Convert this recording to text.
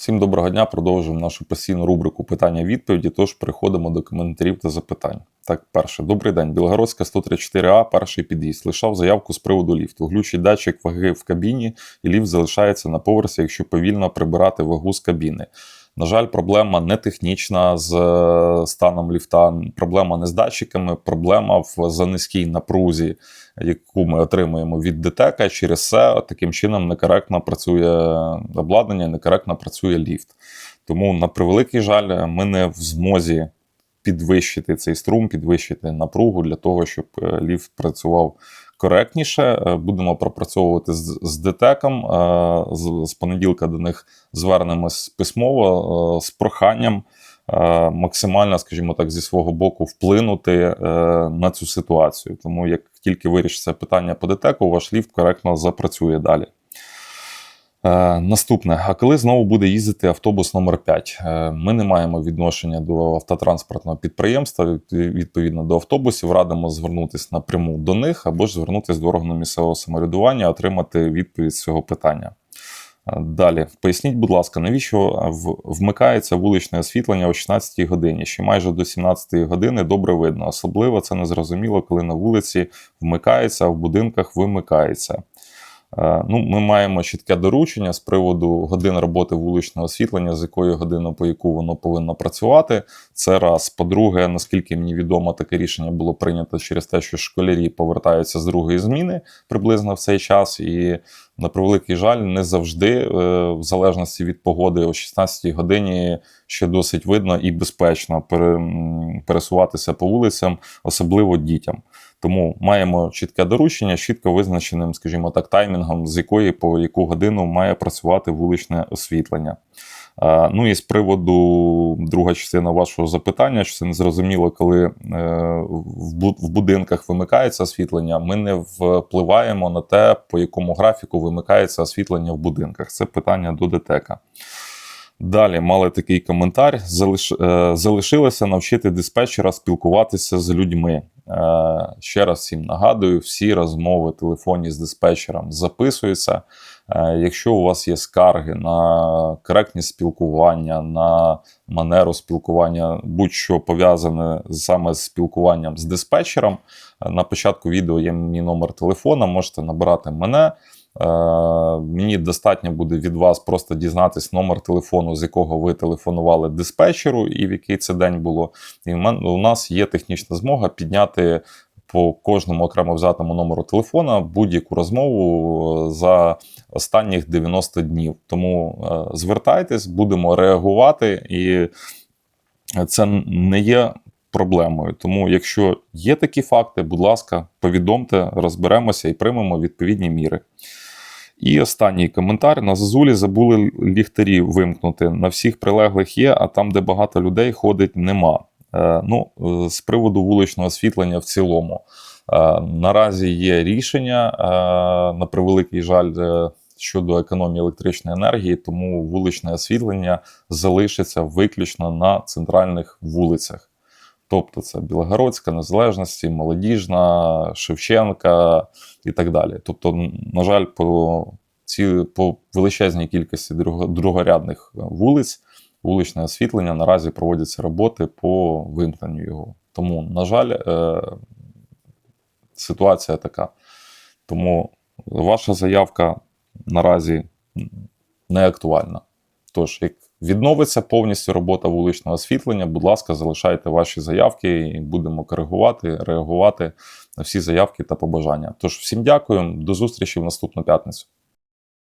Всім доброго дня. Продовжуємо нашу постійну рубрику питання-відповіді. Тож переходимо до коментарів та запитань. Так, перше, добрий день. Білогородська 134А, перший під'їзд. Лишав заявку з приводу ліфту. Глючий датчик ваги в кабіні, і ліфт залишається на поверсі, якщо повільно прибирати вагу з кабіни. На жаль, проблема не технічна з е, станом ліфта, проблема не з датчиками, проблема в занизькій напрузі, яку ми отримуємо від ДТЕКа. Через це таким чином некоректно працює обладнання, некоректно працює ліфт. Тому, на превеликий жаль, ми не в змозі підвищити цей струм, підвищити напругу для того, щоб е, ліфт працював коректніше. Е, Будемо пропрацьовувати з, з ДТЕКом. Е, З, з понеділка до них звернемось письмово е, з проханням максимально, скажімо так, зі свого боку вплинути на цю ситуацію. Тому як тільки вирішиться питання по ДТЕКу, ваш ліфт коректно запрацює далі. Е, наступне, а коли знову буде їздити автобус номер 5 Е, Ми не маємо відношення до автотранспортного підприємства. Відповідно до автобусів, радимо звернутися напряму до них або ж звернутися до органу місцевого самоврядування, отримати відповідь з цього питання. Е, Далі, поясніть, будь ласка, навіщо вмикається вуличне освітлення о 16 годині? Ще майже до 17 години добре видно. Особливо це незрозуміло, коли на вулиці вмикається, а в будинках вимикається. Е, Ну, ми маємо чітке доручення з приводу годин роботи вуличного освітлення, з якої години по яку воно повинно працювати. Це раз. По-друге, наскільки мені відомо, таке рішення було прийнято через те, що школярі повертаються з другої зміни приблизно в цей час. І на превеликий жаль, не завжди, е, в залежності від погоди, о 16-й годині ще досить видно і безпечно пересуватися по вулицям, особливо дітям. Тому маємо чітке доручення, чітко визначеним, скажімо так, таймінгом, з якої по яку годину має працювати вуличне освітлення. Е, Ну і з приводу друга частина вашого запитання, що це незрозуміло, коли е, в будинках вимикається освітлення, ми не впливаємо на те, по якому графіку вимикається освітлення в будинках. Це питання до ДТЕКа. Далі мали такий коментар: е, залишилося навчити диспетчера спілкуватися з людьми. Е, Ще раз всім нагадую, всі розмови телефонні з диспетчером записуються. Е, Якщо у вас є скарги на коректність спілкування, на манеру спілкування, будь-що пов'язане саме з спілкуванням з диспетчером, е, на початку відео є мій номер телефона, можете набирати мене. Е, Мені достатньо буде від вас просто дізнатись номер телефону, з якого ви телефонували диспетчеру, і в який це день було. І у нас є технічна змога підняти по кожному окремо взятому номеру телефона будь-яку розмову е, за останніх 90 днів. Тому е, звертайтесь, будемо реагувати, і це не є проблемою. Тому, якщо є такі факти, будь ласка, повідомте, розберемося і приймемо відповідні міри. І останній коментар: на Зазулі забули ліхтарі вимкнути. На всіх прилеглих є, а там, де багато людей ходить, нема. Е, ну, з приводу вуличного освітлення в цілому. Е, наразі є рішення, е, на превеликий жаль, е, щодо економії електричної енергії, тому вуличне освітлення залишиться виключно на центральних вулицях. Тобто це Білогородська, Незалежності, Молодіжна, Шевченка і так далі. Тобто, на жаль, по, ці, по величезній кількості другорядних вулиць вуличне освітлення наразі проводяться роботи по вимкненню його. Тому, на жаль, е, ситуація така. Тому ваша заявка наразі не актуальна. Тож, як відновиться повністю робота вуличного освітлення, будь ласка, залишайте ваші заявки і будемо коригувати, реагувати на всі заявки та побажання. Тож, всім дякую, до зустрічі в наступну п'ятницю.